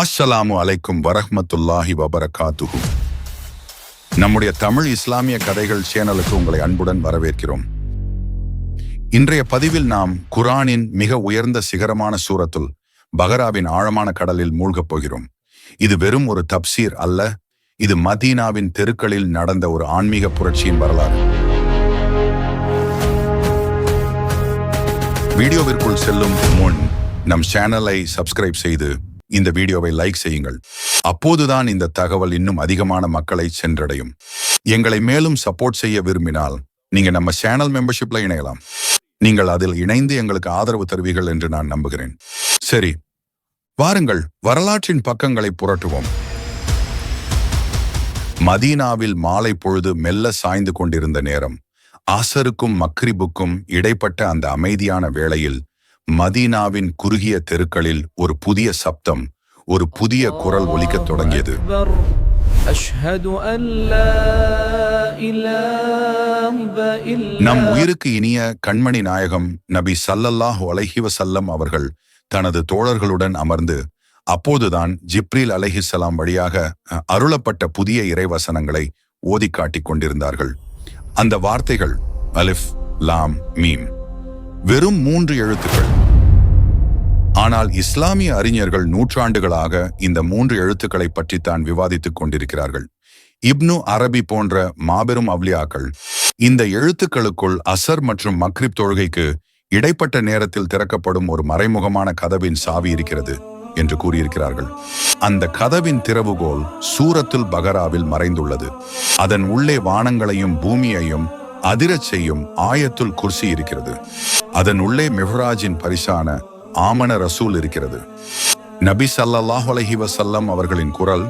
அஸ்ஸலாமு அலைக்கும் வரஹ்மத்துல்லாஹி வபரகாத்துஹு நம்முடைய தமிழ் இஸ்லாமிய கதைகள் சேனலுக்கு உங்களை அன்புடன் வரவேற்கிறோம். இன்றைய பதிவில் நாம் குரானின் மிக உயர்ந்த சிகரமான சூரத்துல் பகராவின் ஆழமான கடலில் மூழ்கப் போகிறோம். இது வெறும் ஒரு தப்சீர் அல்ல இது மதீனாவின் தெருக்களில் நடந்த ஒரு ஆன்மீக புரட்சியின் வரலாறு. வீடியோவிற்குள் செல்லும் முன் நம் சேனலை சப்ஸ்கிரைப் செய்து இந்த வீடியோவை லைக் செய்யுங்கள். அப்போதுதான் இந்த தகவல் இன்னும் அதிகமான மக்களை சென்றடையும். எங்களை மேலும் சப்போர்ட் செய்ய விரும்பினால் நீங்க நம்ம சேனல் மெம்பர்ஷிப்ல இணையலாம். நீங்கள் அதில் இணைந்து எங்களுக்கு ஆதரவு தருவீர்கள் என்று நான் நம்புகிறேன். சரி வாருங்கள் வரலாற்றின் பக்கங்களை புரட்டுவோம். மதீனாவில் மாலை பொழுது மெல்ல சாய்ந்து கொண்டிருந்த நேரம் ஆசருக்கும் மக்ரிபுக்கும் இடைப்பட்ட அந்த அமைதியான வேளையில் மதீனாவின் குறுகிய தெருக்களில் ஒரு புதிய சப்தம் ஒரு புதிய குரல் ஒலிக்கத் தொடங்கியது. நம் உயிருக்கு இனிய கண்மணி நாயகம் நபி சல்லல்லாஹ் அலஹி சல்லம் அவர்கள் தனது தோழர்களுடன் அமர்ந்து அப்போதுதான் ஜிப்ரீல் அலஹிசலாம் வழியாக அருளப்பட்ட புதிய இறைவசனங்களை ஓதி காட்டிக் கொண்டிருந்தார்கள். அந்த வார்த்தைகள் அலிஃப் லாம் மீம் வெறும் மூன்று எழுத்துக்கள். ஆனால் இஸ்லாமிய அறிஞர்கள் நூற்றாண்டுகளாக இந்த மூன்று எழுத்துக்களை பற்றித்தான் விவாதித்துக் கொண்டிருக்கிறார்கள். இப்னு அரபி போன்ற மாபெரும் அவ்லியாக்கள் இந்த எழுத்துக்களுக்குள் அசர் மற்றும் மக்ரிப் தொழுகைக்கு இடைப்பட்ட நேரத்தில் திறக்கப்படும் ஒரு மறைமுகமான கதவின் சாவி இருக்கிறது என்று கூறியிருக்கிறார்கள். அந்த கதவின் திறவுகோல் சூரத்துல் பகராவில் மறைந்துள்ளது. அதன் உள்ளே வானங்களையும் பூமியையும் அதிரச் செய்யும் ஆயத்துல் குர்சி இருக்கிறது. அதன் உள்ளே மெஹராஜின் பரிசான ஆமன ரசூல் இருக்கிறது. நபி ஸல்லல்லாஹு அலைஹி வஸல்லம் அவர்களின் குரல்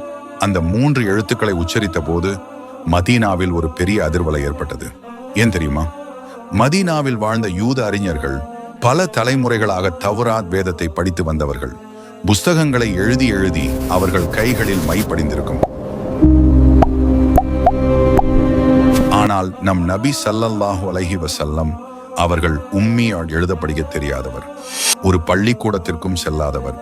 அந்த மூன்று எழுத்துக்களை உச்சரித்த போது மதீனாவில் ஒரு பெரிய அதிர்வலை ஏற்பட்டது. ஏன் தெரியுமா? மதீனாவில் வாழ்ந்த யூத அறிஞர்கள் பல தலைமுறைகளாக தௌராத் வேதத்தை படித்து வந்தவர்கள். புஸ்தகங்களை எழுதி எழுதி அவர்கள் கைகளில் மை படிந்திருக்கும் ஆனால் நம் நபி சல்லல்லாஹு அலஹி வசல்லம் அவர்கள் உம்மியால் எழுத படிக்க தெரியாதவர். ஒரு பள்ளிக்கூடத்திற்கும் செல்லாதவர்.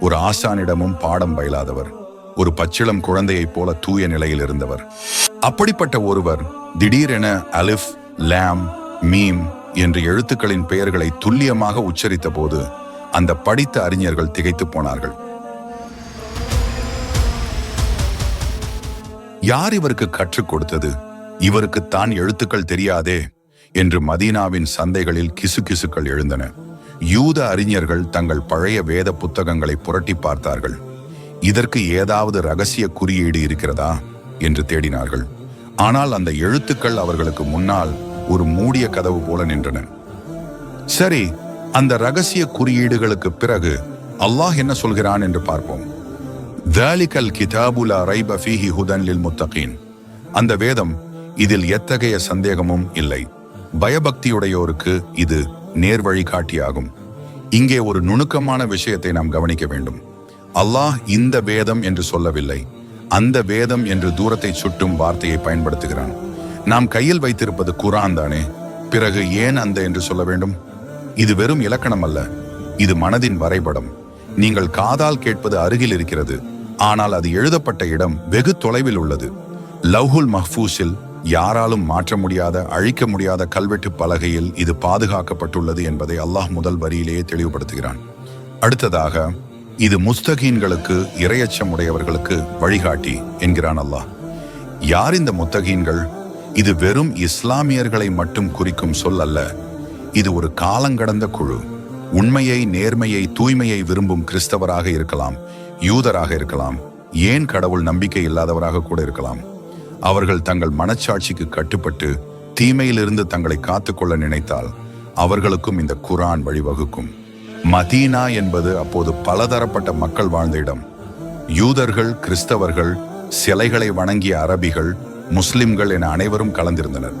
ஒரு ஆசானிடமும் பாடம் பயிலாதவர். ஒரு பச்சிளம் குழந்தையைப் போல தூய நிலையில் இருந்தவர். அப்படிப்பட்ட ஒருவர் திடீரென அலிஃப் லாம் மீம் என்ற எழுத்துக்களின் பெயர்களை துல்லியமாக உச்சரித்த போது அந்த படித்த அறிஞர்கள் திகைத்துப் போனார்கள். யார் இவருக்கு கற்றுக் கொடுத்தது? இவருக்கு தான் எழுத்துக்கள் தெரியாதே. என்று மதீனாவின் சந்தைகளில் கிசுகிசுக்கள் எழுந்தன. யூத அறிஞர்கள் தங்கள் பழைய வேத புத்தகங்களை புரட்டி பார்த்தார்கள். இதற்கு ஏதாவது ரகசிய குறியீடு இருக்கிறதா? என்று தேடினார்கள். ஆனால் அந்த எழுத்துக்கள் அவர்களுக்கு முன்னால் ஒரு மூடிய கதவு போல நின்றன. சரி அந்த ரகசிய குறியீடுகளுக்கு பிறகு அல்லாஹ் என்ன சொல்கிறான் என்று பார்ப்போம். தாலிகல் கிதாபுலா ரைப ஃபீஹி ஹுதன் லில் முத்தகீன் அந்த வேதம் இதில் எத்தகைய சந்தேகமும் இல்லை. பயபக்தியுடையோருக்கு இது நேர் வழிகாட்டியாகும் இங்கே ஒரு நுணுக்கமான விஷயத்தை நாம் கவனிக்க வேண்டும். அல்லாஹ் இந்த வேதம் என்று சொல்லவில்லை. அந்த வேதம் என்று தூரத்தை சுட்டும் வார்த்தையை பயன்படுத்துகிறான். நாம் கையில் வைத்திருப்பது குரான் தானே. பிறகு ஏன் அந்த என்று சொல்ல வேண்டும்? இது வெறும் இலக்கணம் அல்ல. இது மனதின் வரைபடம். நீங்கள் காதால் கேட்பது அருகில் இருக்கிறது. ஆனால் அது எழுதப்பட்ட இடம் வெகு தொலைவில் உள்ளது. லவ்ஹுல் மஹ்பூஸில் யாராலும் மாற்ற முடியாத அழிக்க முடியாத கல்வெட்டு பலகையில் இது பாதுகாக்கப்பட்டுள்ளது என்பதை அல்லாஹ் முதல் வரியிலேயே தெளிவுபடுத்துகிறான். அடுத்ததாக இது முஸ்தகீன்களுக்கு இரையச்சம் உடையவர்களுக்கு வழிகாட்டி என்கிறான் அல்லாஹ். யார் இந்த முத்தகீன்கள்? இது வெறும் இஸ்லாமியர்களை மட்டும் குறிக்கும் சொல் அல்ல. இது ஒரு காலங்கடந்த குழு. உண்மையை நேர்மையை தூய்மையை விரும்பும் கிறிஸ்தவராக இருக்கலாம் யூதராக இருக்கலாம் ஏன் கடவுள் நம்பிக்கை இல்லாதவராக கூட இருக்கலாம். அவர்கள் தங்கள் மனச்சாட்சிக்கு கட்டுப்பட்டு தீமையிலிருந்து தங்களை காத்துக்கொள்ள நினைத்தால் அவர்களுக்கும் இந்த குரான் வழிவகுக்கும். மதீனா என்பது அப்போது பலதரப்பட்ட மக்கள் வாழ்ந்த இடம். யூதர்கள் கிறிஸ்தவர்கள் சிலைகளை வணங்கிய அரபிகள் முஸ்லிம்கள் என அனைவரும் கலந்திருந்தனர்.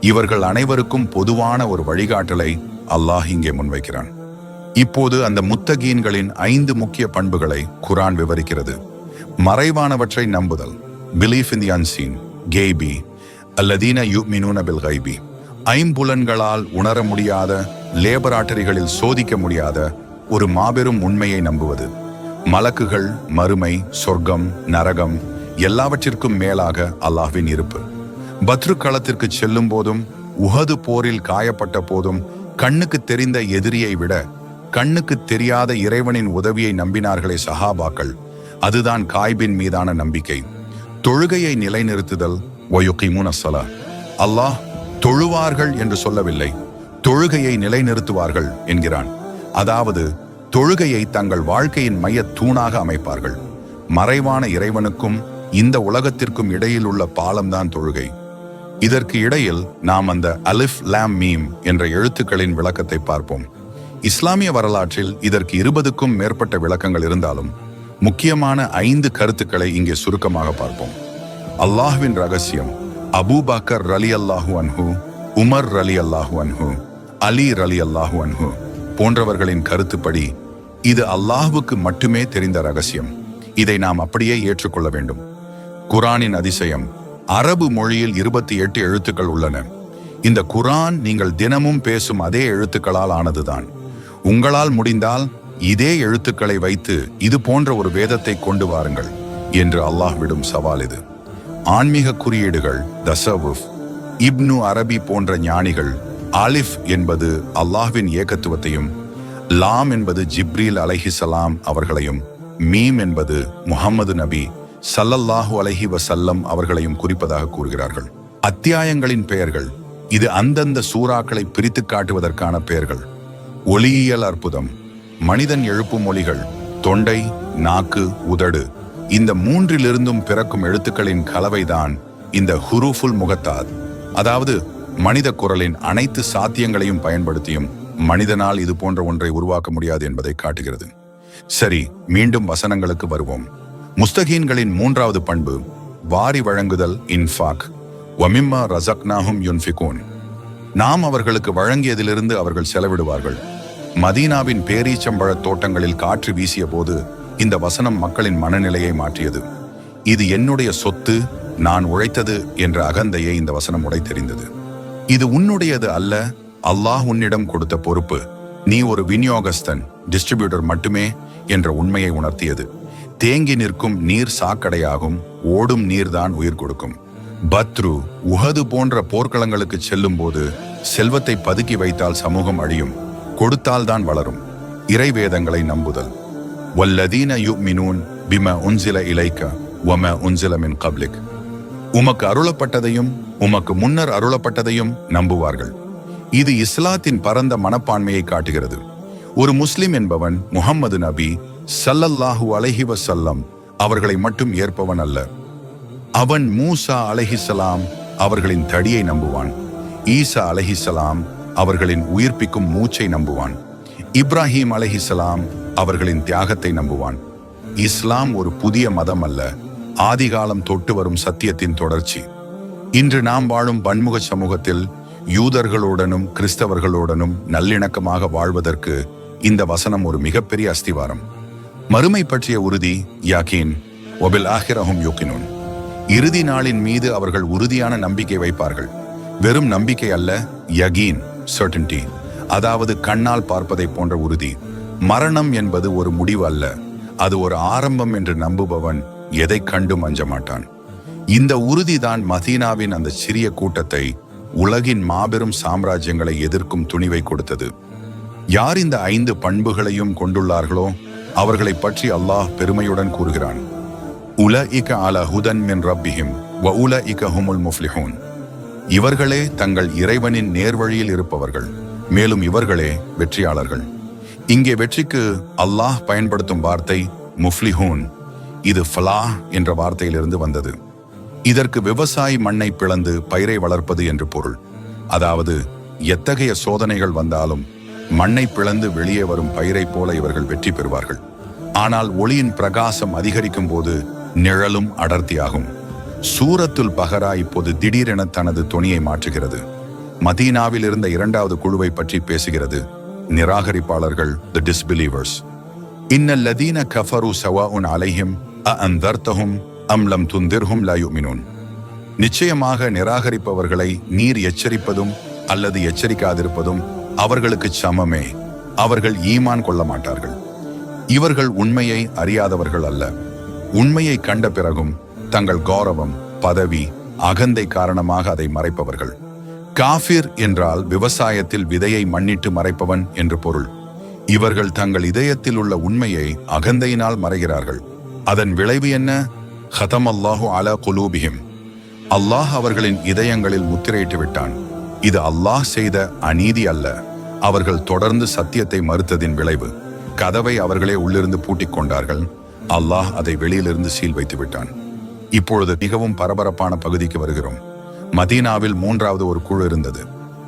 இவர்கள் அனைவருக்கும் பொதுவான ஒரு வழிகாட்டலை அல்லாஹ் இங்கே முன்வைக்கிறான். இப்போது அந்த முத்தகீன்களின் ஐந்து முக்கிய பண்புகளை குரான் விவரிக்கிறது. மறைவானவற்றை நம்புதல். பிலீஃப் இன் தி அன்சீன் கேபி அல்லதீன யுமினூன பில் கைபி ஐம்புலன்களால் உணர முடியாத லேபராட்டரிகளில் சோதிக்க முடியாத ஒரு மாபெரும் உண்மையை நம்புவது. மலக்குகள் மறுமை சொர்க்கம் நரகம் எல்லாவற்றிற்கும் மேலாக அல்லாஹ்வின் இருப்பு. பத்ரு களத்திற்கு செல்லும் போதும் உஹது போரில் காயப்பட்ட போதும் கண்ணுக்கு தெரிந்த எதிரியை விட கண்ணுக்கு தெரியாத இறைவனின் உதவியை நம்பினார்களே சஹாபாக்கள் அதுதான் காய்பின் மீதான நம்பிக்கை. தொழுகையை நிலைநிறுத்துதல் ஒயுகிமுன் அஸ்ஸலா அல்லாஹ் தொழுவார்கள் என்று சொல்லவில்லை தொழுகையை நிலைநிறுத்துவார்கள் என்கிறான். அதாவது தொழுகையை தங்கள் வாழ்க்கையின் மைய தூணாக அமைப்பார்கள். மறைவான இறைவனுக்கும் இந்த உலகத்திற்கும் இடையில் உள்ள பாலம்தான் தொழுகை. இதற்கு இடையில் நாம் அந்த அலிஃப் லாம் மீம் என்ற எழுத்துக்களின் விளக்கத்தை பார்ப்போம். இஸ்லாமிய வரலாற்றில் இதற்கு இருபதுக்கும் மேற்பட்ட விளக்கங்கள் இருந்தாலும் முக்கியமான ஐந்து கருத்துக்களை இங்கே சுருக்கமாக பார்ப்போம். அல்லாஹ்வின் ரகசியம் அபூபாக்கர் ரலி அல்லாஹு அன்ஹு உமர் ரலி அல்லாஹு அன்ஹு அலி ரலி அல்லாஹு அன்ஹு போன்றவர்களின் கருத்துப்படி இது அல்லாஹுவுக்கு மட்டுமே தெரிந்த ரகசியம். இதை நாம் அப்படியே ஏற்றுக்கொள்ள வேண்டும். குரானின் அதிசயம் அரபு மொழியில் இருபத்தி எட்டு எழுத்துக்கள் உள்ளன. இந்த குரான் நீங்கள் தினமும் பேசும் அதே எழுத்துக்களால் ஆனதுதான். உங்களால் முடிந்தால் இதே எழுத்துக்களை வைத்து இது போன்ற ஒரு வேதத்தை கொண்டு வாருங்கள் என்று அல்லாஹ் விடும் சவால் இது. ஆன்மீக குறியீடுகள் தசவுஃப் இப்னு அரபி போன்ற ஞானிகள் அலிஃப் என்பது அல்லாஹ்வின் ஏகத்துவத்தையும் லாம் என்பது ஜிப்ரீல் அலஹிசலாம் அவர்களையும் மீம் என்பது முஹம்மது நபி சல்லல்லாஹு அலைஹி வசல்லம் அவர்களையும் குறிப்பதாக கூறுகிறார்கள். அத்தியாயங்களின் பெயர்கள் இது அந்தந்த சூறாக்களை பிரித்து காட்டுவதற்கான பெயர்கள். ஒளியியல் அற்புதம் மனிதன் எழுப்பும் மொழிகள் தொண்டை நாக்கு உதடு இந்த மூன்றிலிருந்தும் பிறக்கும் எழுத்துக்களின் கலவைதான் இந்த ஹுரூஃபுல் முகத்தாத் அதாவது மனித குரலின் அனைத்து சாத்தியங்களையும் பயன்படுத்தியும் மனிதனால் இது போன்ற ஒன்றை உருவாக்க முடியாது என்பதை காட்டுகிறது. சரி மீண்டும் வசனங்களுக்கு வருவோம். முஸ்தகீன்களின் மூன்றாவது பண்பு வாரி வழங்குதல் இன்ஃபாக். வமிம்மா ரசக்னாஹும் யுன்ஃபிகோன். நாம் அவர்களுக்கு வழங்கியதிலிருந்து அவர்கள் செலவிடுவார்கள். மதீனாவின் பேரீச்சம்பழத் தோட்டங்களில் காற்று வீசிய போது இந்த வசனம் மக்களின் மனநிலையை மாற்றியது. இது என்னுடைய சொத்து நான் உழைத்தது என்ற அகந்தையை இந்த வசனம் உடைத்தெறிந்தது இது உன்னுடையது அல்ல அல்லாஹ் உன்னிடம் கொடுத்த பொறுப்பு. நீ ஒரு விநியோகஸ்தன் டிஸ்ட்ரிபியூட்டர் மட்டுமே என்ற உண்மையை உணர்த்தியது. தேங்கி நிற்கும் நீர் சாக்கடையாகும் ஓடும் நீர்தான் உயிர் கொடுக்கும். பத்ரு உஹது போன்ற போர்க்களங்களுக்கு செல்லும் போது செல்வத்தை பதுக்கி வைத்தால் சமூகம் அழியும். கொடுத்தால்தான் வளரும். இறைவேதங்களை நம்புதல். வல்லதீன யுக்மினூன் பிம உன்சில இலைக்க வம உன்சிலமின் கப்ளிக் கப்லிக். உமக்கு அருளப்பட்டதையும் உமக்கு முன்னர் அருளப்பட்டதையும் நம்புவார்கள். இது இஸ்லாத்தின் பரந்த மனப்பான்மையை காட்டுகிறது. ஒரு முஸ்லிம் என்பவன் முகம்மது நபி சல்லல்லாஹு அலஹி வசல்லம் அவர்களை மட்டும் ஏற்பவன் அல்ல. அவன் மூசா அலஹிசலாம் அவர்களின் தடியை நம்புவான். ஈசா அலஹிசலாம் அவர்களின் உயிர்ப்பிக்கும் மூச்சை நம்புவான். இப்ராஹிம் அலஹிசலாம் அவர்களின் தியாகத்தை நம்புவான். இஸ்லாம் ஒரு புதிய மதம் அல்ல ஆதிகாலம் தொட்டு வரும் சத்தியத்தின் தொடர்ச்சி. இன்று நாம் வாழும் பன்முக சமூகத்தில் யூதர்களுடனும் கிறிஸ்தவர்களுடனும் நல்லிணக்கமாக வாழ்வதற்கு இந்த வசனம் ஒரு மிகப்பெரிய அஸ்திவாரம். மறுமை பற்றிய உறுதி யாக்கீன் ஒபில் ஆஹிரஹும் யோக்கினூன் இறுதி நாளின் மீது அவர்கள் உறுதியான நம்பிக்கை வைப்பார்கள். வெறும் நம்பிக்கை அல்ல யகீன். சர்டன்டி அதாவது கண்ணால் பார்ப்பதை போன்ற உறுதி. மரணம் என்பது ஒரு முடிவு அல்ல அது ஒரு ஆரம்பம் என்று நம்புபவன் எதை கண்டும் அஞ்ச மாட்டான் இந்த உறுதிதான் மதீனாவின் அந்த சிறிய கூட்டத்தை உலகின் மாபெரும் சாம்ராஜ்யங்களை எதிர்க்கும் துணிவை கொடுத்தது. யார் இந்த ஐந்து பண்புகளையும் கொண்டுள்ளார்களோ அவர்களை பற்றி அல்லாஹ் பெருமையுடன் கூறுகிறான். உலஇக அல ஹுதன் மின் ரப்பிஹிம் வ உல இக ஹுமுல் முஃப்லிஹூன். இவர்களே தங்கள் இறைவனின் நேர்வழியில் இருப்பவர்கள். மேலும் இவர்களே வெற்றியாளர்கள். இங்கே வெற்றிக்கு அல்லாஹ் பயன்படுத்தும் வார்த்தை முஃப்லிஹூன். இது ஃபலா என்ற வார்த்தையிலிருந்து வந்தது. இதற்கு விவசாயி மண்ணை பிளந்து பயிரை வளர்ப்பது என்று பொருள். அதாவது எத்தகைய சோதனைகள் வந்தாலும் மண்ணை பிளந்து வெளியே வரும் பயிரைப் போல இவர்கள் வெற்றி பெறுவார்கள். ஆனால் ஒளியின் பிரகாசம் அதிகரிக்கும் போது நிழலும் அடர்த்தியாகும். சூரத்துல் பஹரா இப்போது திடீரென தனது தொனியை மாற்றுகிறது. மதீனாவில் இருந்த இரண்டாவது குழுவை பற்றி பேசுகிறது நிராகரிப்பாளர்கள் தி டிஸ்பிலீவர்ஸ் இன்ன லதீன கஃபரு சவாஉன் அலைஹிம் அ அந்தர்த்தஹும் அம்லம் துந்திர்ஹும் லா நிச்சயமாக நிராகரிப்பவர்களை நீர் எச்சரிப்பதும் அல்லது எச்சரிக்காதிருப்பதும் அவர்களுக்கு சமமே. அவர்கள் ஈமான் கொள்ள மாட்டார்கள். இவர்கள் உண்மையை அறியாதவர்கள் அல்ல. உண்மையை கண்ட பிறகும் தங்கள் கௌரவம் பதவி அகந்தை காரணமாக அதை மறைப்பவர்கள். காஃபிர் என்றால் விவசாயத்தில் விதையை மண்ணிட்டு மறைப்பவன் என்று பொருள். இவர்கள் தங்கள் இதயத்தில் உள்ள உண்மையை அகந்தையினால் மறைகிறார்கள். அதன் விளைவு என்ன? ஹதம் அல்லாஹு அலா குலூபிஹிம். அல்லாஹ் அவர்களின் இதயங்களில் முத்திரையிட்டு விட்டான். இது அல்லாஹ் செய்த அநீதி அல்ல. அவர்கள் தொடர்ந்து சத்தியத்தை மறுத்ததின் விளைவு. கதவை அவர்களே உள்ளிருந்து பூட்டிக் கொண்டார்கள். அல்லாஹ் அதை வெளியிலிருந்து சீல் வைத்து விட்டான். இப்பொழுது மிகவும் பரபரப்பான பகுதிக்கு வருகிறோம். மதீனாவில் மூன்றாவது ஒரு குழு இருந்தது.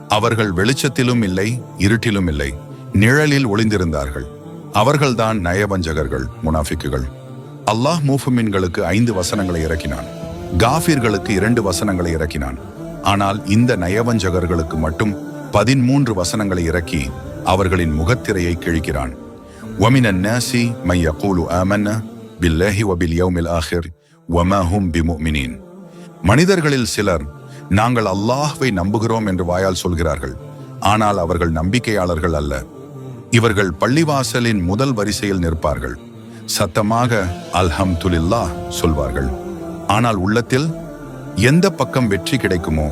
அவர்கள் வெளிச்சத்திலும் இல்லை இருட்டிலும் இல்லை நிழலில் ஒளிந்திருந்தார்கள். அவர்கள்தான் நயவஞ்சகர்கள் முனாஃபிக்குகள். அல்லாஹ் மூஃபுமின்களுக்கு ஐந்து வசனங்களை இறக்கினான். காஃபீர்களுக்கு இரண்டு வசனங்களை இறக்கினான். ஆனால் இந்த நயவஞ்சகர்களுக்கு மட்டும் பதிமூன்று வசனங்களை இறக்கி அவர்களின் முகத்திரையை கிழிக்கிறான். ஒமினன் நாசி மைய கூலு பில்லஹி ஒபில் யௌமில் ஆஹிர். ஒமஹும் பிமுமினின் மனிதர்களில் சிலர் நாங்கள் அல்லாஹ்வை நம்புகிறோம் என்று வாயால் சொல்கிறார்கள். ஆனால் அவர்கள் நம்பிக்கையாளர்கள் அல்ல. இவர்கள் பள்ளிவாசலின் முதல் வரிசையில் நிற்பார்கள். சத்தமாக அல்ஹம் துலில்லா சொல்வார்கள். ஆனால் உள்ளத்தில் எந்த பக்கம் வெற்றி கிடைக்குமோ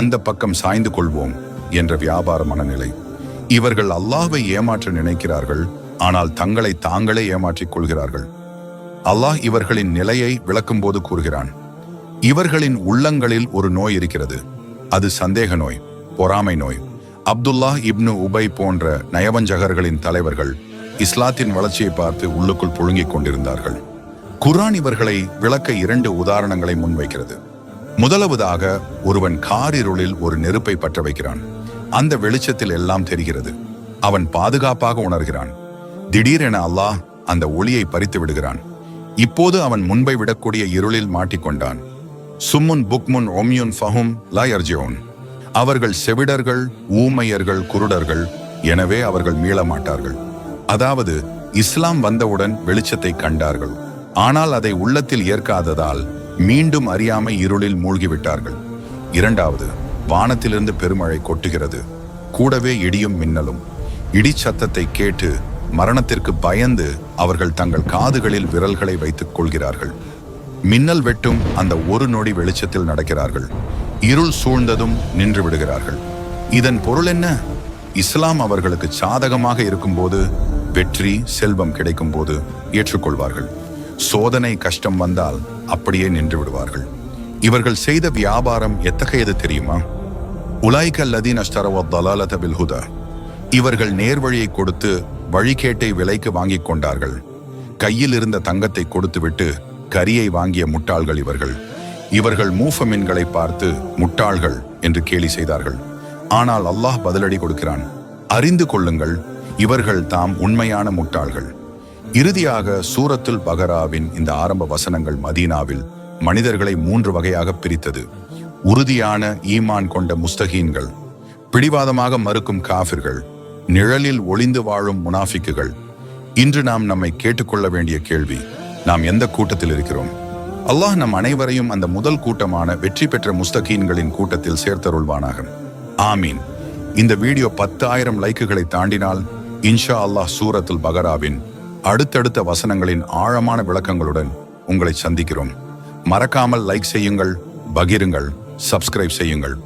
அந்த பக்கம் சாய்ந்து கொள்வோம் என்ற வியாபார மனநிலை. இவர்கள் அல்லாஹ்வை ஏமாற்ற நினைக்கிறார்கள். ஆனால் தங்களை தாங்களே ஏமாற்றிக் கொள்கிறார்கள். அல்லாஹ் இவர்களின் நிலையை விளக்கும்போது கூறுகிறான். இவர்களின் உள்ளங்களில் ஒரு நோய் இருக்கிறது. அது சந்தேக நோய் பொறாமை நோய். அப்துல்லா இப்னு உபை போன்ற நயவஞ்சகர்களின் தலைவர்கள் இஸ்லாத்தின் வளர்ச்சியை பார்த்து உள்ளுக்குள் புழுங்கிக் கொண்டிருந்தார்கள். குரான் இவர்களை விளக்க இரண்டு உதாரணங்களை முன்வைக்கிறது. முதலாவதாக ஒருவன் காரிருளில் ஒரு நெருப்பை பற்ற வைக்கிறான் அந்த வெளிச்சத்தில் எல்லாம் தெரிகிறது. அவன் பாதுகாப்பாக உணர்கிறான். திடீரென அல்லாஹ் அந்த ஒளியை பறித்து விடுகிறான். இப்போது அவன் முன்பை விடக்கூடிய இருளில் மாட்டிக்கொண்டான். சும்முன் புக்முன் ஒம்யுன் ஃபஹும் லயர்ஜியோன் அவர்கள் செவிடர்கள் ஊமையர்கள் குருடர்கள் எனவே அவர்கள் மீள மாட்டார்கள் அதாவது இஸ்லாம் வந்தவுடன் வெளிச்சத்தை கண்டார்கள். ஆனால் அதை உள்ளத்தில் ஏற்காததால் மீண்டும் அறியாமை இருளில் மூழ்கிவிட்டார்கள். இரண்டாவது வானத்திலிருந்து பெருமழை கொட்டுகிறது. கூடவே இடியும் மின்னலும். இடி சத்தத்தை கேட்டு மரணத்திற்கு பயந்து அவர்கள் தங்கள் காதுகளில் விரல்களை வைத்துக் கொள்கிறார்கள். மின்னல் வெட்டும் அந்த ஒரு நொடி வெளிச்சத்தில் நடக்கிறார்கள். இருள் சூழ்ந்ததும் நின்று விடுகிறார்கள். இதன் பொருள் என்ன? இஸ்லாம் அவர்களுக்கு சாதகமாக இருக்கும்போது வெற்றி செல்வம் கிடைக்கும் போது ஏற்றுக்கொள்வார்கள். சோதனை கஷ்டம் வந்தால் அப்படியே நின்று விடுவார்கள். இவர்கள் செய்த வியாபாரம் எத்தகையது தெரியுமா? உலாய்க லதீன் அஷ்டரவத் தலாலத பில்ஹுதா. இவர்கள் நேர்வழியை கொடுத்து வழிகேட்டை விலைக்கு வாங்கிக் கொண்டார்கள். கையில் இருந்த தங்கத்தை கொடுத்துவிட்டு கரியை வாங்கிய முட்டாள்கள் இவர்கள். இவர்கள் மூஃபமின்களை பார்த்து முட்டாள்கள் என்று கேலி செய்தார்கள். ஆனால் அல்லாஹ் பதிலடி கொடுக்கிறான். அறிந்து கொள்ளுங்கள் இவர்கள் தாம் உண்மையான முட்டாள்கள். இறுதியாக சூரத்துல் பகராவின் இந்த ஆரம்ப வசனங்கள் மதீனாவில் மனிதர்களை மூன்று வகையாக பிரித்தது. உறுதியான ஈமான் கொண்ட முஸ்தகீன்கள் பிடிவாதமாக மறுக்கும் காஃபிர்கள் நிழலில் ஒளிந்து வாழும் முனாஃபிக்குகள். இன்று நாம் நம்மை கேட்டுக்கொள்ள வேண்டிய கேள்வி நாம் எந்த கூட்டத்தில் இருக்கிறோம்? அல்லாஹ் நம் அனைவரையும் அந்த முதல் கூட்டமான வெற்றி பெற்ற முஸ்தகீன்களின் கூட்டத்தில் சேர்த்தருள்வானாக. ஆமீன். இந்த வீடியோ பத்து ஆயிரம் லைக்குகளை தாண்டினால் இன்ஷா அல்லாஹ் சூரத்துல் பகராவின் அடுத்தடுத்த வசனங்களின் ஆழமான விளக்கங்களுடன் உங்களை சந்திக்கிறோம். மறக்காமல் லைக் செய்யுங்கள் பகிருங்கள் சப்ஸ்கிரைப் செய்யுங்கள்.